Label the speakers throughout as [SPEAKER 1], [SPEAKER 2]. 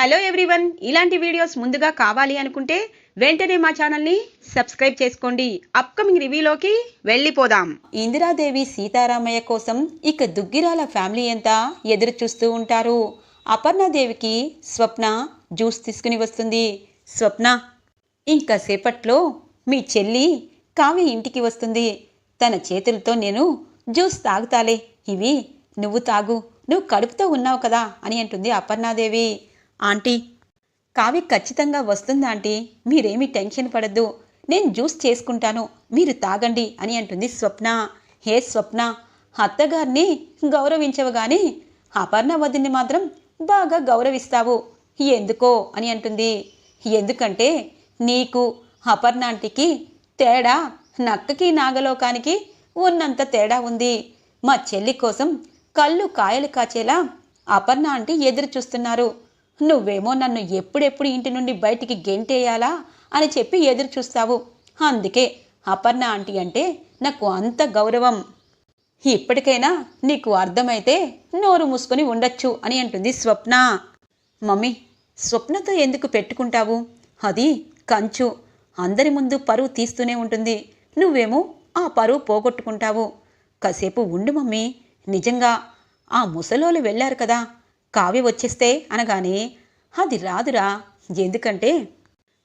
[SPEAKER 1] Hello everyone. ఇలాంటి videos ముందుగా కావాలి అనుకుంటే వెంటనే మా ఛానల్ని సబ్స్క్రైబ్ చేసుకోండి. అప్కమింగ్ రివ్యూలోకి వెళ్ళిపోదాం. ఇందిరాదేవి సీతారామయ్య కోసం ఇక దుగ్గిరాల ఫ్యామిలీ అంతా ఎదురు చూస్తూ ఉంటారు? అపర్ణాదేవికి స్వప్న జ్యూస్ తీసుకుని వస్తుంది. స్వప్న ఇంకా సేపట్లో మీ చెల్లి కావ్య ఇంటికి వస్తుంది. తన చేతులతో నేను జ్యూస్ తాగుతాలే. ఇవి నువ్వు తాగు. నువ్వు కడుపుతో ఉన్నావు కదా అని అంటుంది అపర్ణాదేవి. ఆంటీ కావ్య ఖచ్చితంగా వస్తుంది ఆంటీ? మీరేమీ టెన్షన్ పడద్దు. నేను జ్యూస్ చేసుకుంటాను. మీరు తాగండి అని అంటుంది స్వప్న. హే స్వప్న అత్తగారిని గౌరవించవగాని అపర్ణ వదిని మాత్రం బాగా గౌరవిస్తావు. ఎందుకో అని అంటుంది. ఎందుకంటే నీకు అపర్ణాంటికి తేడా నక్కకి నాగలోకానికి ఉన్నంత తేడా ఉంది. మా చెల్లి కోసం కళ్ళు కాయలు కాచేలా అపర్ణ ఆంటీ ఎదురు చూస్తున్నారు. నువ్వేమో నన్ను ఎప్పుడెప్పుడు ఇంటి నుండి బయటికి గెంటేయాలా అని చెప్పి ఎదురు చూస్తావు అందుకే అపర్ణ ఆంటీ అంటే నాకు అంత గౌరవం. ఇప్పటికైనా నీకు అర్థమైతే నోరు మూసుకొని ఉండొచ్చు అని అంటుంది స్వప్న. మమ్మీ స్వప్నతో ఎందుకు పెట్టుకుంటావు? అది కంచు. అందరి ముందు పరువు తీస్తూనే ఉంటుంది. నువ్వేమో ఆ పరువు పోగొట్టుకుంటావు. కాసేపు ఉండు మమ్మీ. నిజంగా ఆ ముసలోళ్ళు వెళ్ళారు కదా. కావ్య వచ్చేస్తే అనగానే అది రాదురా ఎందుకంటే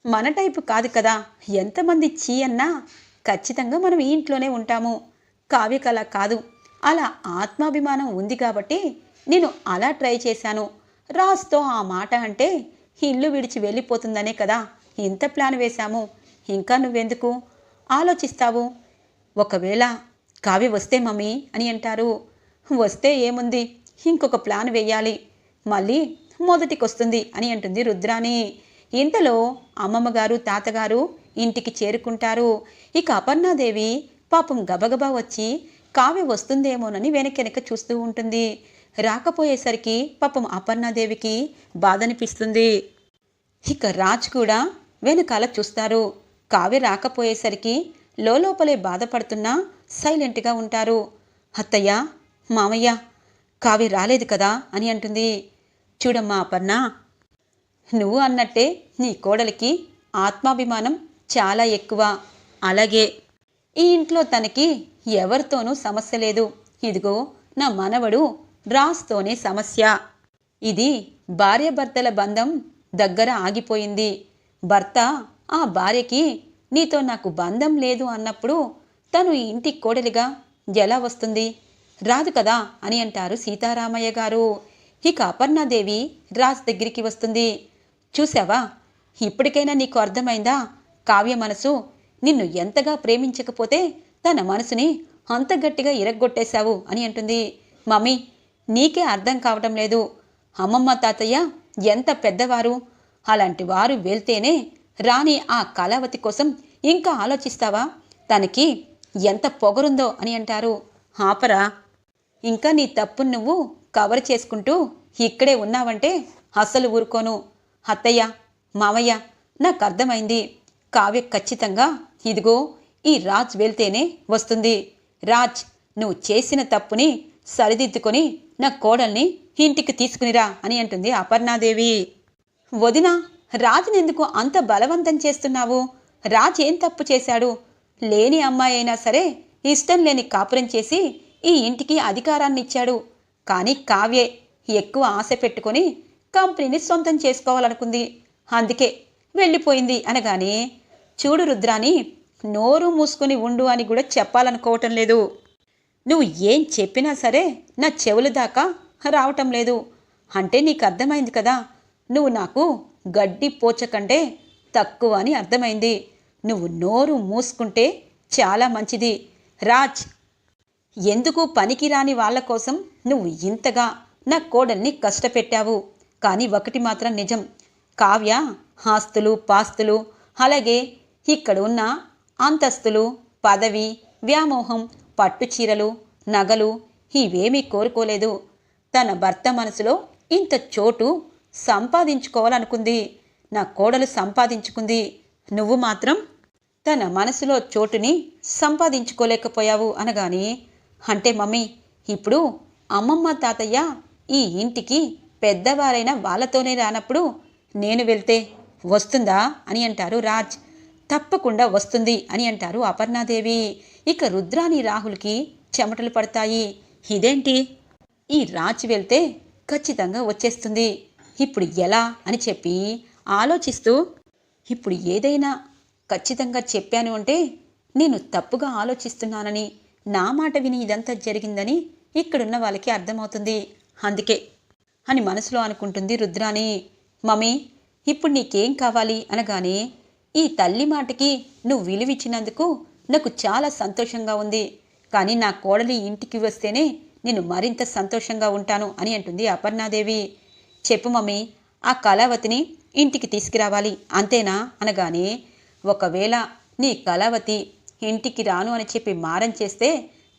[SPEAKER 1] మన టైపు కాదు కదా ఎంతమంది చీ అన్నా ఖచ్చితంగా మనం ఈ ఇంట్లోనే ఉంటాము. కావ్యకళ కాదు అలా ఆత్మాభిమానం ఉంది కాబట్టి నేను అలా ట్రై చేశాను. రాస్తో ఆ మాట అంటే ఇల్లు విడిచి వెళ్ళిపోతుందనే కదా ఇంత ప్లాన్ వేశాము. ఇంకా నువ్వెందుకు? ఆలోచిస్తావు. ఒకవేళ కావ్య వస్తే మమ్మీ అని అంటారు. వస్తే ఏముంది? ఇంకొక ప్లాన్ వేయాలి. మళ్ళీ మొదటికొస్తుంది అని అంటుంది రుద్రాని ఇంతలో అమ్మమ్మగారు తాతగారు ఇంటికి చేరుకుంటారు. ఇక అపర్ణాదేవి పాపం గబగబా వచ్చి కావ్య వస్తుందేమోనని వెనకెనక చూస్తూ ఉంటుంది. రాకపోయేసరికి పాపం అపర్ణాదేవికి బాధనిపిస్తుంది. ఇక రాజ్ కూడా వెనకాల చూస్తారు. కావ్య రాకపోయేసరికి లోపలే బాధపడుతున్నా సైలెంట్గా ఉంటారు. అత్తయ్య మామయ్య కావ్య రాలేదు కదా అని అంటుంది. చూడమ్మా అపర్ణ నువ్వు అన్నట్టే నీ కోడలికి ఆత్మాభిమానం చాలా ఎక్కువ. అలాగే ఈ ఇంట్లో తనకి ఎవరితోనూ సమస్య లేదు. ఇదిగో నా మనవడు రాస్తోనే సమస్య. ఇది భార్యాభర్తల బంధం దగ్గర ఆగిపోయింది. భర్త ఆ భార్యకి నీతో నాకు బంధం లేదు అన్నప్పుడు తను ఈ ఇంటి కోడలిగా ఎలా వస్తుంది? రాదు కదా అని అంటారు సీతారామయ్య గారు. ఇక అపర్ణాదేవి రాజ్ దగ్గరికి వస్తుంది. చూసావా ఇప్పటికైనా నీకు అర్థమైందా? కావ్య మనసు నిన్ను ఎంతగా ప్రేమించకపోతే తన మనసుని అంత గట్టిగా ఇరగ్గొట్టేశావు అని అంటుంది. మమ్మీ నీకే అర్థం కావటం లేదు. అమ్మమ్మ తాతయ్య ఎంత పెద్దవారు? అలాంటి వారు వెళ్తేనే రాని ఆ కళావతి కోసం ఇంకా ఆలోచిస్తావా? తనకి ఎంత పొగరుందో అని అంటారు. ఆపరా. ఇంకా నీ తప్పు నువ్వు కవర్ చేసుకుంటూ ఇక్కడే ఉన్నావంటే అస్సలు ఊరుకోను. అత్తయ్య మామయ్య నాకు అర్థమైంది. కావ్య ఖచ్చితంగా ఇదిగో ఈ రాజ్ వెళ్తేనే వస్తుంది. రాజ్ నువ్వు చేసిన తప్పుని సరిదిద్దుకొని నా కోడల్ని ఇంటికి తీసుకునిరా అని అంటుంది అపర్ణాదేవి. వదిన రాజునెందుకు అంత బలవంతం చేస్తున్నావు? రాజ్ ఏం తప్పు చేశాడు? లేని అమ్మాయి అయినా సరే ఇష్టం లేని కాపురం చేసి ఈ ఇంటికి అధికారాన్ని ఇచ్చాడు కానీ కావ్యే ఎక్కువ ఆశ పెట్టుకొని కంపెనీని సొంతం చేసుకోవాలనుకుంది. అందుకే వెళ్ళిపోయింది అనగానే చూడు రుద్రాని నోరు మూసుకొని ఉండు అని కూడా చెప్పాలనుకోవటం లేదు. నువ్వు ఏం చెప్పినా సరే నా చెవుల దాకా రావటం లేదు. అంటే నీకు అర్థమైంది కదా నువ్వు నాకు గడ్డి పోచకంటే తక్కువ అని అర్థమైంది. నువ్వు నోరు మూసుకుంటే చాలా మంచిది. రాజ్ ఎందుకు పనికిరాని వాళ్ళ కోసం నువ్వు ఇంతగా నా కోడల్ని కష్టపెట్టావు? కానీ ఒకటి మాత్రం నిజం. కావ్య ఆస్తులు పాస్తులు అలాగే ఇక్కడ ఉన్న అంతస్తులు పదవి వ్యామోహం పట్టుచీరలు నగలు ఇవేమీ కోరుకోలేదు. తన భర్త మనసులో ఇంత చోటు సంపాదించుకోవాలనుకుంది. నా కోడలు సంపాదించుకుంది. నువ్వు మాత్రం తన మనసులో చోటుని సంపాదించుకోలేకపోయావు అనగానే అంటే మమ్మీ ఇప్పుడు అమ్మమ్మ తాతయ్య ఈ ఇంటికి పెద్దవారైన వాళ్ళతోనే రానప్పుడు నేను వెళ్తే వస్తుందా అని అంటారు రాజ్. తప్పకుండా వస్తుంది అని అంటారు అపర్ణాదేవి. ఇక రుద్రాని రాహుల్కి చెమటలు పడతాయి. ఇదేంటి? ఈ రాజ్ వెళ్తే ఖచ్చితంగా వచ్చేస్తుంది. ఇప్పుడు ఎలా అని చెప్పి ఆలోచిస్తూ ఇప్పుడు ఏదైనా ఖచ్చితంగా చెప్పాను అంటే నేను తప్పుగా ఆలోచిస్తున్నానని నా మాట విని ఇదంతా జరిగిందని ఇక్కడున్న వాళ్ళకి అర్థమవుతుంది. అందుకే అని మనసులో అనుకుంటుంది రుద్రాని మమ్మీ ఇప్పుడు నీకేం కావాలి అనగానే ఈ తల్లి మాటకి నువ్వు విలువిచ్చినందుకు నాకు చాలా సంతోషంగా ఉంది. కానీ నా కోడలి ఇంటికి వస్తేనే నేను మరింత సంతోషంగా ఉంటాను అని అంటుంది అపర్ణాదేవి. చెప్పు మమ్మీ ఆ కళావతిని ఇంటికి తీసుకురావాలి అంతేనా? అనగానే ఒకవేళ నీ కళావతి ఇంటికి రాను అని చెప్పి మారం చేస్తే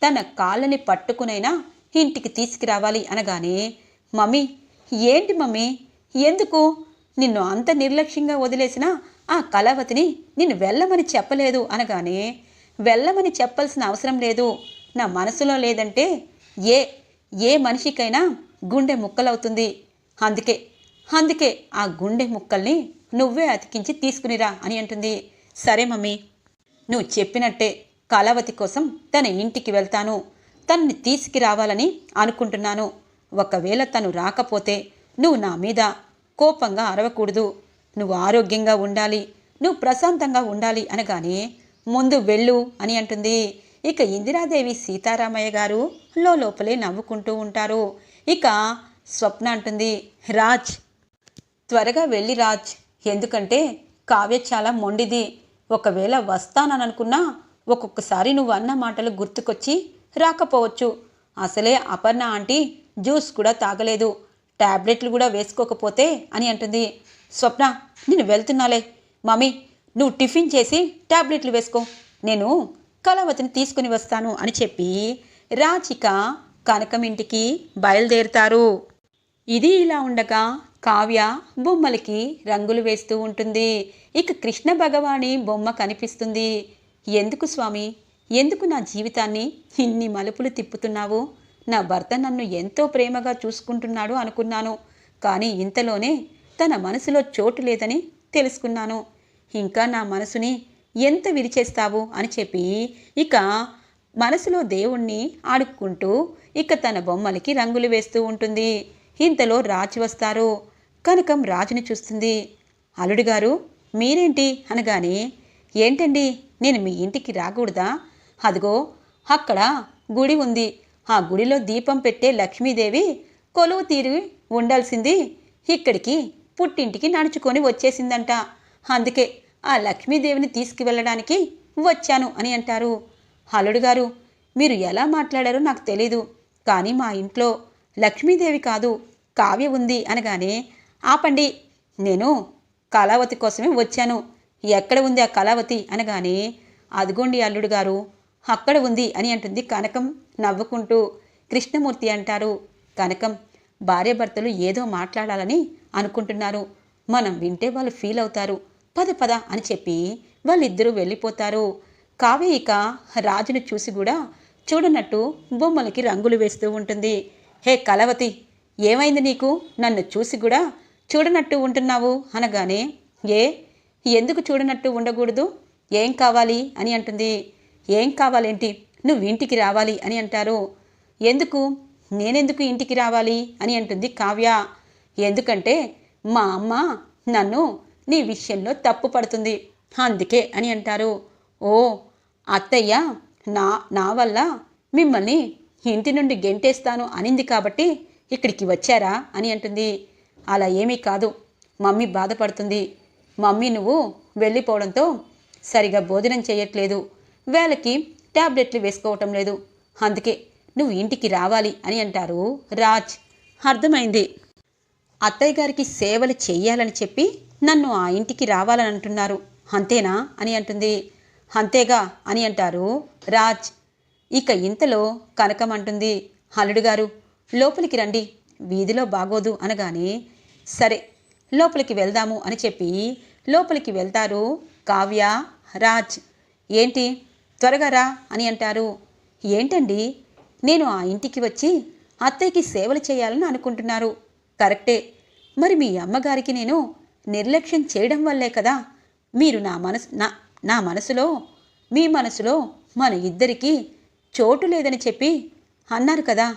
[SPEAKER 1] తన కాళ్ళని పట్టుకునైనా ఇంటికి తీసుకురావాలి అనగానే మమ్మీ ఏంటి మమ్మీ? ఎందుకు? నిన్ను అంత నిర్లక్ష్యంగా వదిలేసిన ఆ కళావతిని నిన్ను వెళ్ళమని చెప్పలేదు. అనగానే వెళ్ళమని చెప్పాల్సిన అవసరం లేదు. నా మనసులో లేదంటే ఏ ఏ మనిషికైనా గుండె ముక్కలవుతుంది. అందుకే అందుకే ఆ గుండె ముక్కల్ని నువ్వే అతికించి తీసుకునిరా అని అంటుంది. సరే మమ్మీ నువ్వు చెప్పినట్టే కళావతి కోసం తన ఇంటికి వెళ్తాను. తనని తీసుకురావాలని అనుకుంటున్నాను. ఒకవేళ తను రాకపోతే నువ్వు నా మీద కోపంగా అరవకూడదు. నువ్వు ఆరోగ్యంగా ఉండాలి. నువ్వు ప్రశాంతంగా ఉండాలి అనగానే ముందు వెళ్ళు అని అంటుంది. ఇక ఇందిరాదేవి సీతారామయ్య గారు లోపలే నవ్వుకుంటూ ఉంటారు. ఇక స్వప్న అంటుంది రాజ్ త్వరగా వెళ్ళి రాజ్. ఎందుకంటే కావ్య చాలా మొండిది. ఒకవేళ వస్తాననుకున్నా ఒక్కొక్కసారి నువ్వు అన్న మాటలు గుర్తుకొచ్చి రాకపోవచ్చు. అసలే అపర్ణ ఆంటీ జ్యూస్ కూడా తాగలేదు. టాబ్లెట్లు కూడా వేసుకోకపోతే అని అంటుంది. స్వప్న నేను వెళ్తున్నాలే. మమ్మీ నువ్వు టిఫిన్ చేసి టాబ్లెట్లు వేసుకో. నేను కళావతిని తీసుకుని వస్తాను అని చెప్పి రాచిక కనకం ఇంటికి బయలుదేరుతారు. ఇది ఇలా ఉండగా కావ్య బొమ్మలకి రంగులు వేస్తూ ఉంటుంది. ఇక కృష్ణ భగవాని బొమ్మ కనిపిస్తుంది. ఎందుకు స్వామి? ఎందుకు నా జీవితాన్ని ఇన్ని మలుపులు తిప్పుతున్నావు? నా భర్త నన్ను ఎంతో ప్రేమగా చూసుకుంటున్నాడు అనుకున్నాను. కానీ ఇంతలోనే తన మనసులో చోటు లేదని తెలుసుకున్నాను. ఇంకా నా మనసుని ఎంత విరిచేస్తావు అని చెప్పి ఇక మనసులో దేవుణ్ణి ఆడుకుంటూ ఇక తన బొమ్మలకి రంగులు వేస్తూ ఉంటుంది. ఇంతలో రాజు వస్తారు. కనకం రాజుని చూస్తుంది. అల్లుడు గారు మీరేంటి? అనగానే ఏంటండి? నేను మీ ఇంటికి రాకూడదా? అదిగో అక్కడ గుడి ఉంది. ఆ గుడిలో దీపం పెట్టే లక్ష్మీదేవి కొలువు తీరి ఉండాల్సింది. ఇక్కడికి పుట్టింటికి నడుచుకొని వచ్చేసిందంట. అందుకే ఆ లక్ష్మీదేవిని తీసుకువెళ్ళడానికి వచ్చాను అని అంటారు. అల్లుడు గారు మీరు ఎలా మాట్లాడారో నాకు తెలీదు. కానీ మా ఇంట్లో లక్ష్మీదేవి కాదు కావ్య ఉంది అనగానే ఆపండి. నేను కళావతి కోసమే వచ్చాను. ఎక్కడ ఉంది ఆ కళావతి? అనగానే అదిగోండి అల్లుడు గారు. అక్కడ ఉంది అని అంటుంది కనకం నవ్వుకుంటూ. కృష్ణమూర్తి అంటారు కనకం భార్యాభర్తలు ఏదో మాట్లాడాలని అనుకుంటున్నారు. మనం వింటే వాళ్ళు ఫీల్ అవుతారు. పద పద అని చెప్పి వాళ్ళిద్దరూ వెళ్ళిపోతారు. కావ్య ఇక రాజును చూసి కూడా చూడనట్టు బొమ్మలకి రంగులు వేస్తూ ఉంటుంది. హే కలవతి ఏమైంది నీకు? నన్ను చూసి కూడా చూడనట్టు ఉంటున్నావు? అనగానే ఏ? ఎందుకు చూడనట్టు ఉండకూడదు? ఏం కావాలి అని అంటుంది. ఏం కావాలేంటి? నువ్వు ఇంటికి రావాలి అని అంటారు. ఎందుకు? నేనెందుకు ఇంటికి రావాలి అని అంటుంది కావ్య. ఎందుకంటే మా అమ్మ నన్ను నీ విషయంలో తప్పు పడుతుంది. అందుకే అని అంటారు. ఓ అత్తయ్య నా నా వల్ల మిమ్మల్ని ఇంటి నుండి గెంటేస్తాను అనింది కాబట్టి ఇక్కడికి వచ్చారా? అని అంటుంది. అలా ఏమీ కాదు. మమ్మీ బాధపడుతుంది. మమ్మీ నువ్వు వెళ్ళిపోవడంతో సరిగా భోజనం చేయట్లేదు. వేళకి ట్యాబ్లెట్లు వేసుకోవటం లేదు. అందుకే నువ్వు ఇంటికి రావాలి అని అంటారు రాజ్. అర్థమైంది. అత్తయ్య గారికి సేవలు చెయ్యాలని చెప్పి నన్ను ఆ ఇంటికి రావాలని అంటున్నారు. అంతేనా అని అంటుంది. అంతేగా అని అంటారు రాజ్. ఇక ఇంతలో కనకం అంటుంది. అల్లుడు గారు లోపలికి రండి. వీధిలో బాగోదు అనగానే సరే లోపలికి వెళ్దాము అని చెప్పి లోపలికి వెళ్తారు కావ్య రాజ్. ఏంటి? త్వరగా రా అని అంటారు. ఏంటండి? నేను ఆ ఇంటికి వచ్చి అత్తయ్యకి సేవలు చేయాలని అనుకుంటున్నారు. కరెక్టే. మరి మీ అమ్మగారికి నేను నిర్లక్ష్యం చేయడం వల్లే కదా మీరు నా మనసు నా నా మనసులో మీ మనసులో మన ఇద్దరికీ చోటు లేదని చెప్పి అన్నారు కదా.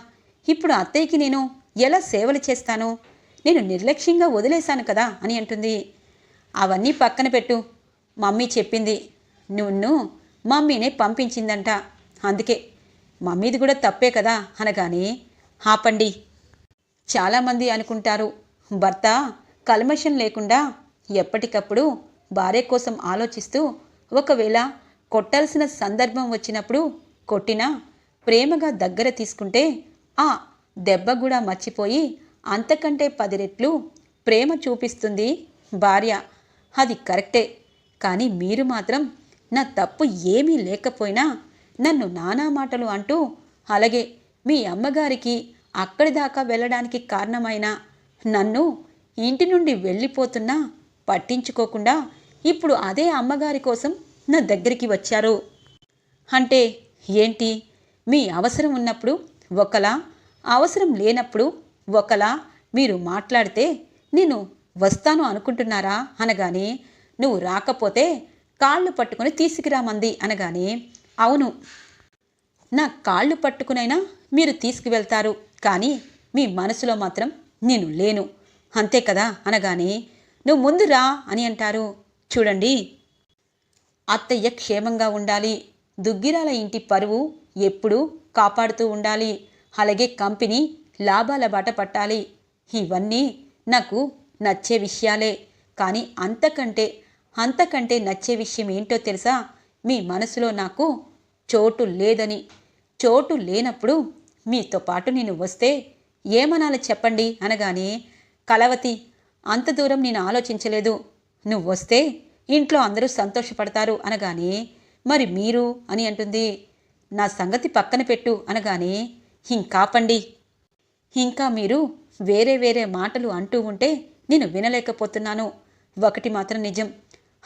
[SPEAKER 1] ఇప్పుడు అత్తయ్యకి నేను ఎలా సేవలు చేస్తాను? నేను నిర్లక్ష్యంగా వదిలేశాను కదా అని అంటుంది. అవన్నీ పక్కన పెట్టు. మమ్మీ చెప్పింది. నిన్ను మమ్మీనే పంపించిందంట. అందుకే మమ్మీది కూడా తప్పే కదా అనగానే ఆపండి. చాలామంది అనుకుంటారు భర్త కల్మషం లేకుండా ఎప్పటికప్పుడు భార్య కోసం ఆలోచిస్తూ ఒకవేళ కొట్టాల్సిన సందర్భం వచ్చినప్పుడు కొట్టినా ప్రేమగా దగ్గర తీసుకుంటే ఆ దెబ్బ కూడా మర్చిపోయి అంతకంటే పది రెట్లు ప్రేమ చూపిస్తుంది భార్య. అది కరెక్టే. కానీ మీరు మాత్రం నా తప్పు ఏమీ లేకపోయినా నన్ను నానా మాటలు అంటూ అలాగే మీ అమ్మగారికి అక్కడి దాకా వెళ్ళడానికి కారణమైన నన్ను ఇంటి నుండి వెళ్ళిపోతున్నా పట్టించుకోకుండా ఇప్పుడు అదే అమ్మగారి కోసం నా దగ్గరికి వచ్చారు. అంటే ఏంటి? మీ అవసరం ఉన్నప్పుడు ఒకలా అవసరం లేనప్పుడు ఒకలా మీరు మాట్లాడితే నేను వస్తాను అనుకుంటున్నారా? అనగానే నువ్వు రాకపోతే కాళ్ళు పట్టుకొని తీసుకురామంది. అనగానే అవును నా కాళ్ళు పట్టుకునైనా మీరు తీసుకువెళ్తారు. కానీ మీ మనసులో మాత్రం నేను లేను. అంతే కదా? అనగానే నువ్వు ముందు రా అని అంటారు. చూడండి అత్తయ్య క్షేమంగా ఉండాలి. దుగ్గిరాల ఇంటి పరువు ఎప్పుడూ కాపాడుతూ ఉండాలి. అలాగే కంపెనీ లాభాల బాట పట్టాలి. ఇవన్నీ నాకు నచ్చే విషయాలే. కానీ అంతకంటే అంతకంటే నచ్చే విషయం ఏంటో తెలుసా? మీ మనసులో నాకు చోటు లేదని. చోటు లేనప్పుడు మీతో పాటు నేను వస్తే ఏమనాలి చెప్పండి అనగానే కలవతి అంత దూరం నేను ఆలోచించలేదు. నువ్వు వస్తే ఇంట్లో అందరూ సంతోషపడతారు అనగానే మరి మీరు అని అంటుంది. నా సంగతి పక్కన పెట్టు అనగానే ఇంకాపండి. ఇంకా మీరు వేరే వేరే మాటలు అంటూ ఉంటే నేను వినలేకపోతున్నాను. ఒకటి మాత్రం నిజం.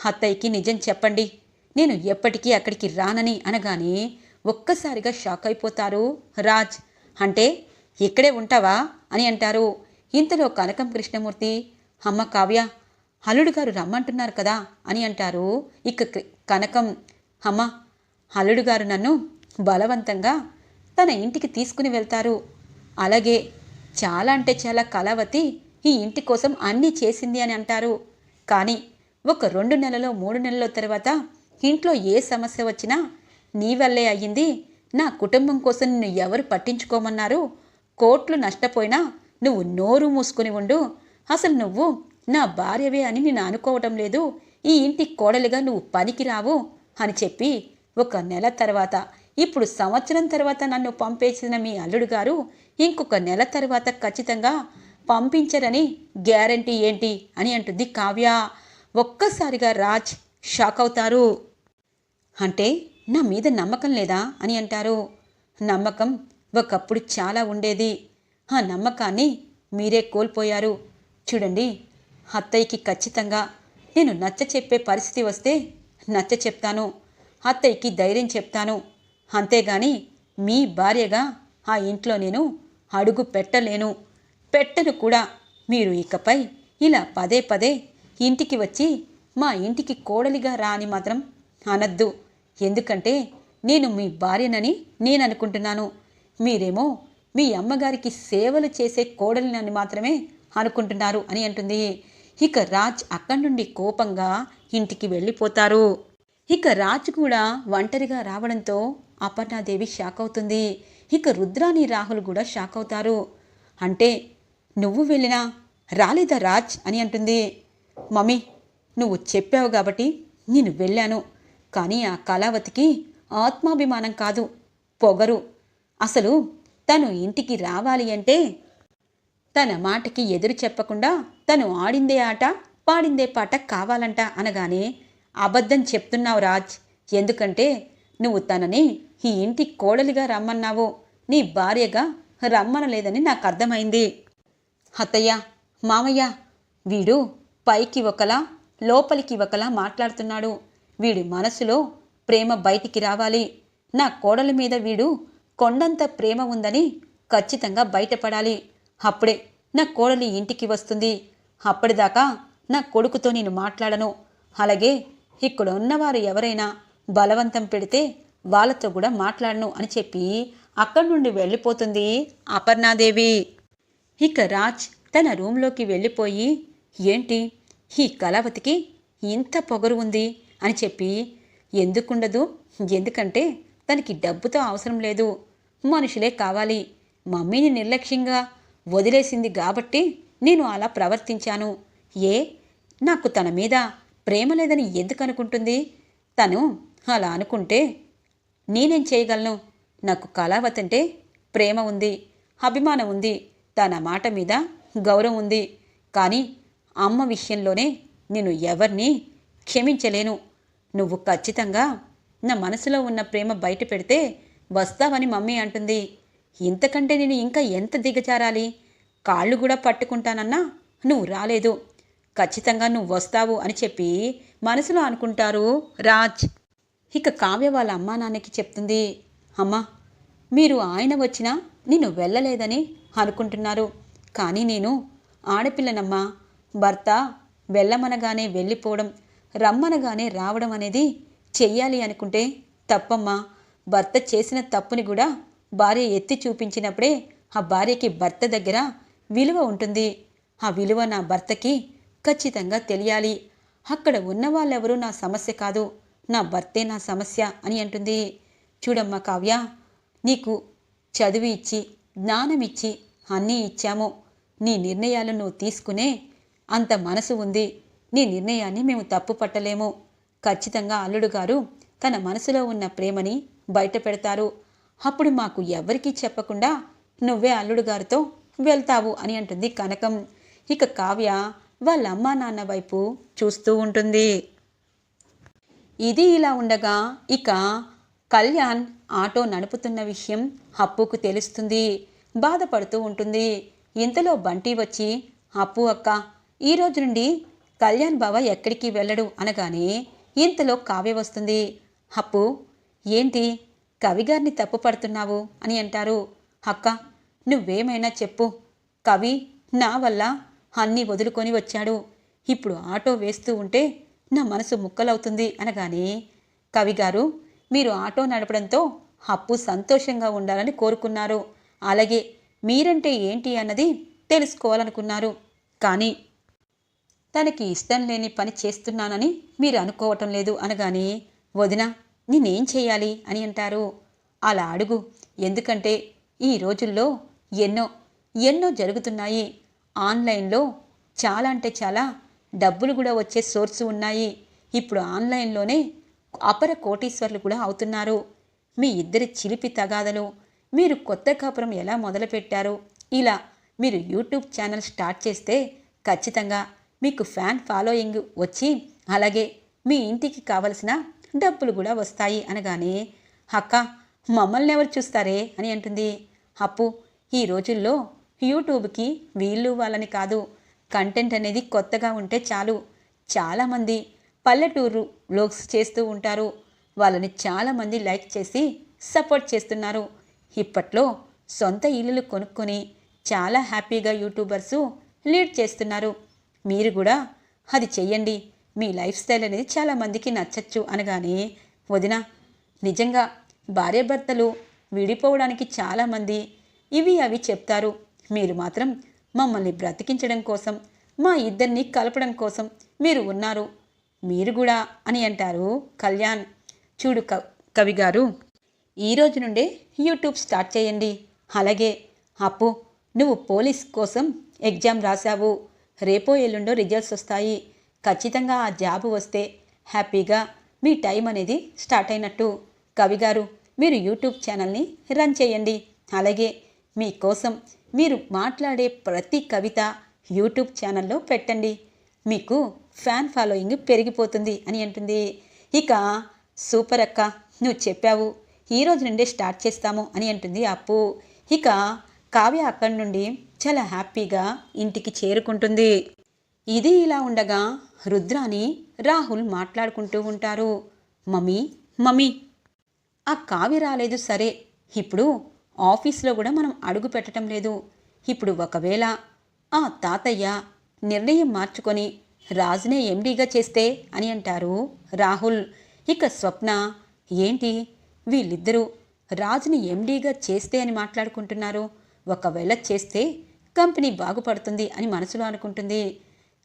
[SPEAKER 1] అత్తయ్యకి నిజం చెప్పండి. నేను ఎప్పటికీ అక్కడికి రానని అనగానే ఒక్కసారిగా షాక్ అయిపోతారు. రాజ్ అంటే ఇక్కడే ఉంటావా అని అంటారు. ఇంతలో కనకం కృష్ణమూర్తి అమ్మ కావ్య అల్లుడు గారు రమ్మంటున్నారు కదా అని అంటారు. ఇక కనకం అమ్మ అల్లుడు గారు నన్ను బలవంతంగా తన ఇంటికి తీసుకుని వెళ్తారు. అలాగే చాలా అంటే చాలా కళావతి ఈ ఇంటి కోసం అన్నీ చేసింది అని అంటారు. కానీ ఒక రెండు నెలలో మూడు నెలల తర్వాత ఇంట్లో ఏ సమస్య వచ్చినా నీ వల్లే అయ్యింది. నా కుటుంబం కోసం నిన్ను ఎవరు పట్టించుకోమన్నారు. కోట్లు నష్టపోయినా నువ్వు నోరు మూసుకుని ఉండు. అసలు నువ్వు నా భార్యవే అని నేను అనుకోవటం లేదు. ఈ ఇంటి కోడలిగా నువ్వు పనికిరావు అని చెప్పి ఒక నెల తర్వాత ఇప్పుడు సంవత్సరం తర్వాత నన్ను పంపేసిన మీ అల్లుడు గారు ఇంకొక నెల తర్వాత ఖచ్చితంగా పంపించరని గ్యారంటీ ఏంటి అని అంటుంది కావ్య. ఒక్కసారిగా రాజ్ షాక్ అవుతారు. అంటే నా మీద నమ్మకం లేదా అని అంటారు. నమ్మకం ఒకప్పుడు చాలా ఉండేది. ఆ నమ్మకాన్ని మీరే కోల్పోయారు. చూడండి అత్తయ్యకి ఖచ్చితంగా నేను నచ్చ చెప్పే పరిస్థితి వస్తే నచ్చ చెప్తాను. అత్తయ్యకి ధైర్యం చెప్తాను. అంతేగాని మీ భార్యగా ఆ ఇంట్లో నేను అడుగు పెట్టలేను. పెట్టను కూడా. మీరు ఇకపై ఇలా పదే పదే ఇంటికి వచ్చి మా ఇంటికి కోడలిగా రాని మాత్రం అనద్దు. ఎందుకంటే నేను మీ భార్యనని నేను అనుకుంటున్నాను మీరేమో మీ అమ్మగారికి సేవలు చేసే కోడలినని మాత్రమే అనుకుంటున్నారు అని అంటుంది. ఇక రాజ్ అక్కడి నుండి కోపంగా ఇంటికి వెళ్ళిపోతారు. ఇక రాజ్ కూడా ఒంటరిగా రావడంతో అపర్ణాదేవి షాక్ అవుతుంది. ఇక రుద్రాని రాహుల్ కూడా షాక్ అవుతారు. అంటే నువ్వు వెళ్ళినా రాలేదా రాజ్? అని అంటుంది. మమ్మీ నువ్వు చెప్పావు కాబట్టి నేను వెళ్ళాను. కానీ ఆ కళావతికి ఆత్మాభిమానం కాదు పొగరు. అసలు తను ఇంటికి రావాలి అంటే తన మాటకి ఎదురు చెప్పకుండా తను ఆడిందే ఆట పాడిందే పాట కావాలంట అనగానే అబద్ధం చెప్తున్నావు రాజ్. ఎందుకంటే నువ్వు తనని ఈ ఇంటి కోడలిగా రమ్మన్నావు. నీ భార్యగా రమ్మనలేదని నాకు అర్థమైంది. అత్తయ్య మామయ్య వీడు పైకి ఒకలా లోపలికి ఒకలా మాట్లాడుతున్నాడు. వీడి మనసులో ప్రేమ బయటికి రావాలి. నా కోడలి మీద వీడు కొండంత ప్రేమ ఉందని ఖచ్చితంగా బయటపడాలి. అప్పుడే నా కోడలి ఇంటికి వస్తుంది. అప్పటిదాకా నా కొడుకుతో నేను మాట్లాడను. అలాగే ఇక్కడ ఉన్నవారు ఎవరైనా బలవంతం పెడితే వాళ్ళతో కూడా మాట్లాడను అని చెప్పి అక్కడి నుండి వెళ్ళిపోతుంది అపర్ణాదేవి. ఇక రాజ్ తన రూంలోకి వెళ్ళిపోయి ఏంటి? ఈ కళావతికి ఇంత పొగరు ఉంది? అని చెప్పి ఎందుకుండదు? ఎందుకంటే తనకి డబ్బుతో అవసరం లేదు. మనుషులే కావాలి. మమ్మీని నిర్లక్ష్యంగా వదిలేసింది కాబట్టి నేను అలా ప్రవర్తించాను. ఏ? నాకు తన మీద ప్రేమ లేదని ఎందుకు అనుకుంటుంది? తను అలా అనుకుంటే నేనేం చేయగలను? నాకు కళావతి అంటే ప్రేమ ఉంది అభిమానం ఉంది తన మాట మీద గౌరవం ఉంది. కానీ అమ్మ విషయంలోనే నేను ఎవరిని క్షమించలేను. నువ్వు ఖచ్చితంగా నా మనసులో ఉన్న ప్రేమ బయట పెడితే వస్తావని మమ్మీ అంటుంది. ఇంతకంటే నేను ఇంకా ఎంత దిగజారాలి? కాళ్ళు కూడా పట్టుకుంటానన్నా నువ్వు రాలేదు. ఖచ్చితంగా నువ్వు వస్తావు అని చెప్పి మనసులో అనుకుంటారు రాజ్. ఇక కావ్య వాళ్ళ అమ్మా నాన్నకి చెప్తుంది అమ్మా మీరు ఆయన వచ్చినా నేను వెళ్ళలేదని అనుకుంటున్నారు. కానీ నేను ఆడపిల్లనమ్మా. భర్త వెళ్ళమనగానే వెళ్ళిపోవడం రమ్మనగానే రావడం అనేది చెయ్యాలి అనుకుంటే తప్పమ్మా. భర్త చేసిన తప్పుని కూడా భార్య ఎత్తి చూపించినప్పుడే ఆ భార్యకి భర్త దగ్గర విలువ ఉంటుంది. ఆ విలువ నా భర్తకి ఖచ్చితంగా తెలియాలి. అక్కడ ఉన్న వాళ్ళెవరూ నా సమస్య కాదు. నా భర్తే నా సమస్య అని అంటుంది. చూడమ్మా కావ్య నీకు చదువు ఇచ్చి జ్ఞానం ఇచ్చి అన్నీ ఇచ్చాము. నీ నిర్ణయాలు నువ్వు తీసుకునే అంత మనసు ఉంది. నీ నిర్ణయాన్ని మేము తప్పు పట్టలేము. ఖచ్చితంగా అల్లుడు గారు తన మనసులో ఉన్న ప్రేమని బయట పెడతారు. అప్పుడు మాకు ఎవరికీ చెప్పకుండా నువ్వే అల్లుడు గారితో వెళ్తావు అని అంటుంది కనకం. ఇక కావ్య వాళ్ళ అమ్మా నాన్న వైపు చూస్తూ ఉంటుంది. ఇది ఇలా ఉండగా ఇక కళ్యాణ్ ఆటో నడుపుతున్న విషయం అప్పుకు తెలుస్తుంది. బాధపడుతూ ఉంటుంది. ఇంతలో బంటి వచ్చి అప్పు అక్క ఈ రోజు నుండి కళ్యాణ్ బావ ఎక్కడికి వెళ్ళడు అనగానే ఇంతలో కావ్య వస్తుంది. అప్పు ఏంటి? కవిగారిని తప్పు పడుతున్నావు అని అంటారు. అక్క నువ్వేమైనా చెప్పు. కవి నా వల్ల అన్నీ వదులుకొని వచ్చాడు. ఇప్పుడు ఆటో వేస్తూ ఉంటే నా మనసు ముక్కలవుతుంది అనగానే కవిగారు మీరు ఆటో నడపడంతో అప్పు సంతోషంగా ఉండాలని కోరుకున్నారు. అలాగే మీరంటే ఏంటి అన్నది తెలుసుకోవాలనుకున్నారు. కానీ తనకి ఇష్టం లేని పని చేస్తున్నానని మీరు అనుకోవటం లేదు అనగానే వదిన నేనేం చేయాలి? అని అంటారు. అలా అడుగు. ఎందుకంటే ఈ రోజుల్లో ఎన్నో ఎన్నో జరుగుతున్నాయి. ఆన్లైన్లో చాలా అంటే చాలా డబ్బులు కూడా వచ్చే సోర్స్ ఉన్నాయి. ఇప్పుడు ఆన్లైన్లోనే అపర కోటీశ్వర్లు కూడా అవుతున్నారు. మీ ఇద్దరి చిలిపి తగాదలు మీరు కొత్త కాపురం ఎలా మొదలుపెట్టారు ఇలా మీరు యూట్యూబ్ ఛానల్ స్టార్ట్ చేస్తే ఖచ్చితంగా మీకు ఫ్యాన్ ఫాలోయింగ్ వచ్చి అలాగే మీ ఇంటికి కావలసిన డబ్బులు కూడా వస్తాయి అనగానే అక్క మమ్మల్ని ఎవరు చూస్తారే? అని అంటుంది. అప్పు ఈ రోజుల్లో యూట్యూబ్కి వీళ్ళు వాళ్ళని కాదు. కంటెంట్ అనేది కొత్తగా ఉంటే చాలు. చాలామంది పల్లెటూరు బ్లోగ్స్ చేస్తూ ఉంటారు. వాళ్ళని చాలామంది లైక్ చేసి సపోర్ట్ చేస్తున్నారు. ఇప్పట్లో సొంత ఇల్లులు కొనుక్కొని చాలా హ్యాపీగా యూట్యూబర్సు లీడ్ చేస్తున్నారు. మీరు కూడా అది చెయ్యండి. మీ లైఫ్ స్టైల్ అనేది చాలామందికి నచ్చచ్చు అనగానే వదిన నిజంగా భార్యాభర్తలు విడిపోవడానికి చాలామంది ఇవి అవి చెప్తారు. మీరు మాత్రం మమ్మల్ని బ్రతికించడం కోసం మా ఇద్దరిని కలపడం కోసం మీరు ఉన్నారు. మీరు కూడా అని అంటారు కళ్యాణ్. చూడు క కవి గారు ఈ రోజు నుండే యూట్యూబ్ స్టార్ట్ చేయండి. అలాగే అప్పు నువ్వు పోలీస్ కోసం ఎగ్జామ్ రాశావు. రేపో ఎల్లుండో రిజల్ట్స్ వస్తాయి. ఖచ్చితంగా ఆ జాబ్ వస్తే హ్యాపీగా మీ టైం అనేది స్టార్ట్ అయినట్టు. కవి గారు మీరు యూట్యూబ్ ఛానల్ని రన్ చేయండి. అలాగే మీకోసం మీరు మాట్లాడే ప్రతి కవిత యూట్యూబ్ ఛానల్లో పెట్టండి. మీకు ఫ్యాన్ ఫాలోయింగ్ పెరిగిపోతుంది అని అంటుంది. ఇక సూపర్ అక్క నువ్వు చెప్పావు. ఈ రోజు నుండే స్టార్ట్ చేస్తాము అని అంటుంది అప్పు. ఇక కావ్య అక్కడి నుండి చాలా హ్యాపీగా ఇంటికి చేరుకుంటుంది. ఇది ఇలా ఉండగా రుద్రాని రాహుల్ మాట్లాడుకుంటూ ఉంటారు. Mummy mummy. ఆ కావ్య రాలేదు సరే ఇప్పుడు ఆఫీస్లో కూడా మనం అడుగు పెట్టడం లేదు. ఇప్పుడు ఒకవేళ ఆ తాతయ్య నిర్ణయం మార్చుకొని రాజునే ఎండీగా చేస్తే అని అంటారు రాహుల్. ఇక స్వప్న ఏంటి? వీళ్ళిద్దరూ రాజుని ఎండీగా చేస్తే అని మాట్లాడుకుంటున్నారు. ఒకవేళ చేస్తే కంపెనీ బాగుపడుతుంది అని మనసులో అనుకుంటుంది.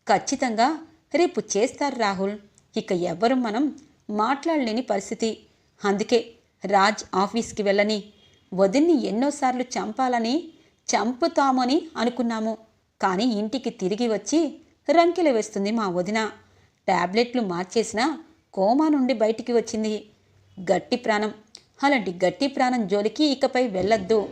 [SPEAKER 1] ఖచ్చితంగా రేపు చేస్తారు రాహుల్. ఇక ఎవ్వరూ మనం మాట్లాడలేని పరిస్థితి. అందుకే రాజ్ ఆఫీస్కి వెళ్ళని వదిన్ని ఎన్నోసార్లు చంపాలని చంపుతామని అనుకున్నాము. కానీ ఇంటికి తిరిగి వచ్చి రంకెలు వేస్తుంది మా వదిన. టాబ్లెట్లు మార్చేసినా కోమా నుండి బయటికి వచ్చింది. గట్టి ప్రాణం. అలాంటి గట్టి ప్రాణం జోలికి ఇకపై వెళ్ళొద్దు.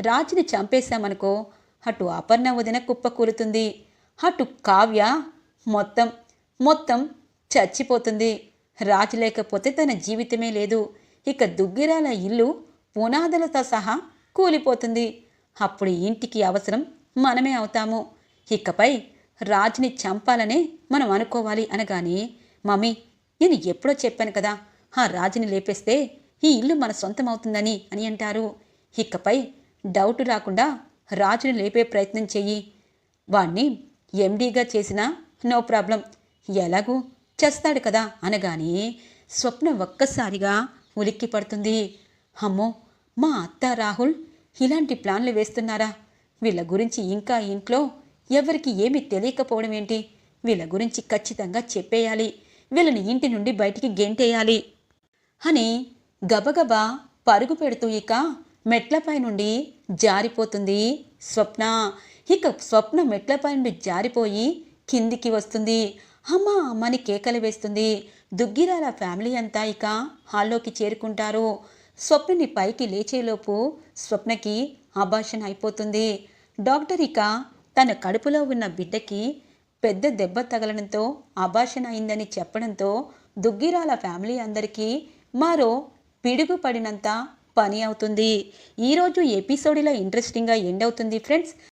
[SPEAKER 1] రాజుని చంపేశామనుకో అటు అపర్ణ వదిన కుప్పకూలుతుంది అటు కావ్య మొత్తం మొత్తం చచ్చిపోతుంది. రాజు లేకపోతే తన జీవితమే లేదు. ఇక దుగ్గిరాల ఇల్లు పునాదులతో సహా కూలిపోతుంది. అప్పుడు ఇంటికి అవసరం మనమే అవుతాము. ఇకపై రాజుని చంపాలనే మనం అనుకోవాలి అనగానే మమ్మీ నేను ఎప్పుడో చెప్పాను కదా ఆ రాజుని లేపేస్తే ఈ ఇల్లు మన సొంతం అవుతుందని అని అంటారు. ఇకపై డౌట్ రాకుండా రాజుని లేపే ప్రయత్నం చెయ్యి. వాణ్ణి ఎండీగా చేసినా నో ప్రాబ్లం. ఎలాగూ చేస్తాడు కదా అనగానే స్వప్న ఒక్కసారిగా ఉలిక్కి పడుతుంది అమ్మో మా అత్త రాహుల్ ఇలాంటి ప్లాన్లు వేస్తున్నారా? వీళ్ళ గురించి ఇంకా ఇంట్లో ఎవరికి ఏమీ తెలియకపోవడం ఏంటి? వీళ్ళ గురించి ఖచ్చితంగా చెప్పేయాలి. వీళ్ళని ఇంటి నుండి బయటికి గెంటేయాలి. అని గబగబా పరుగు పెడుతూ ఇక మెట్లపై నుండి జారిపోతుంది స్వప్న. ఇక స్వప్న మెట్లపై నుండి జారిపోయి కిందికి వస్తుంది. అమ్మా అమ్మని కేకలు వేస్తుంది. దుగ్గిరాల ఫ్యామిలీ అంతా ఇక హాల్లోకి చేరుకుంటారు. స్వప్నని పైకి లేచేలోపు స్వప్నకి అభాషణ అయిపోతుంది. డాక్టర్ ఇక తన కడుపులో ఉన్న బిడ్డకి పెద్ద దెబ్బ తగలడంతో అభాషణ అయిందని చెప్పడంతో దుగ్గిరాల ఫ్యామిలీ అందరికీ మరో పిడుగు పడినంత పని అవుతుంది. ఈరోజు ఎపిసోడ్ ఇలా ఇంట్రెస్టింగ్గా ఎండ్ అవుతుంది ఫ్రెండ్స్.